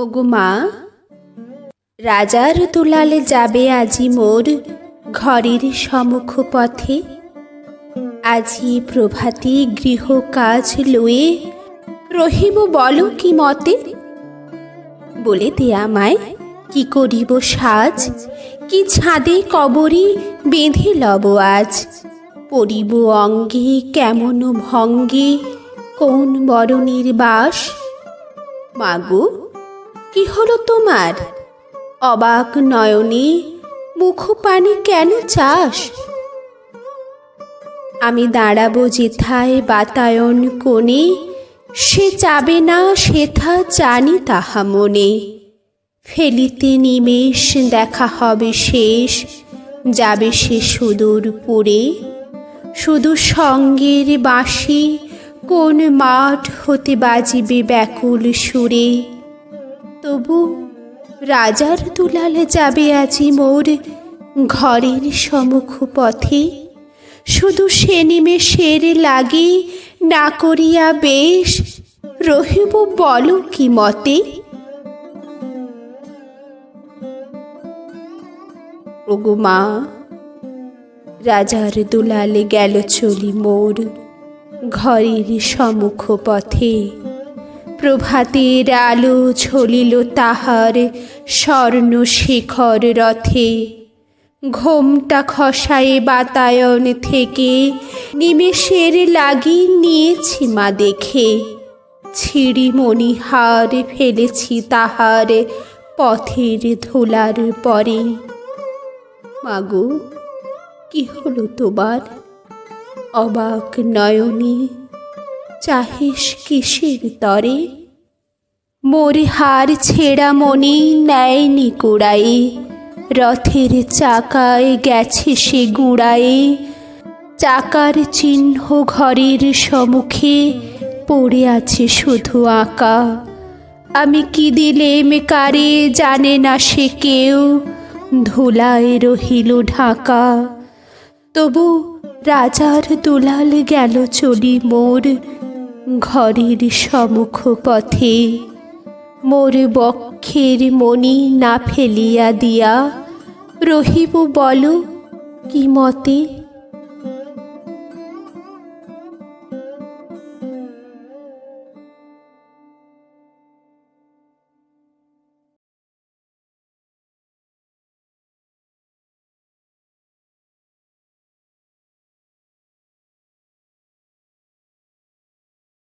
ওগো মা, রাজার দুলালে যাবে আজি মোর ঘরের সমুখ পথে আজি প্রভাতী গৃহ কাজ লয়ে রহিব বলো কি মতে? বলে দে আমায় কি করিব সাজ? কি ছাদে কবরি বেঁধে লব আজ? পরিব অঙ্গে কেমন ভঙ্গে, কোন বরণের বাস? মাগো কি হলো তোমার? অবাক নয়নে মুখ পানি কেন চাস? আমি দাঁড়াবো যেথায় বাতায়ন কোণে, সে চাবে না সেথা জানি তাহা মনে। ফেলিতে নিমেষ দেখা হবে শেষ, যাবে সে সুদূর পুরে। শুধু সঙ্গের বাঁশি কোন মাঠ হতে বাজিবে ব্যাকুল সুরে। তবু রাজার দুলালে যাবে আজি মোর ঘরের সমুখ পথে শুধু সে নিমেষের লাগে না করিয়া বেশ, রহিব বলো কি মতে? ওগো মা, রাজার দুলালে গেল চলি মোর ঘরের সমুখ পথে প্রভাতের আলো ঝলিল তাহার স্বর্ণ শিখর রথে। ঘোমটা খসায়ে বাতায়ন থেকে, নিমেষের লাগি নিয়েছি মা দেখে। ছিড়ি মণিহার ফেলেছি তাহার পথের ধুলার পরে। মাগো কি হলো তোমার? অবাক নয়নে, চাহিস কিসের তরে? মোরে হার ছেঁড়া মনি নেয়নি কুড়ায়ে রথের চাকায় গেছে সে গুড়ায়ে চাকার চিহ্ন ঘরের সম্মুখে পড়ে আছে শুধু আঁকা আমি কি দিলেম কারে জানে না সে কেউ ধুলায় রহিল ঢাকা তবু রাজার দুলাল গেল চলি মোর ঘরের সমুখ পথে মোর বক্ষের মনি না ফেলিয়া দিয়া রহিব বলো কি মতে?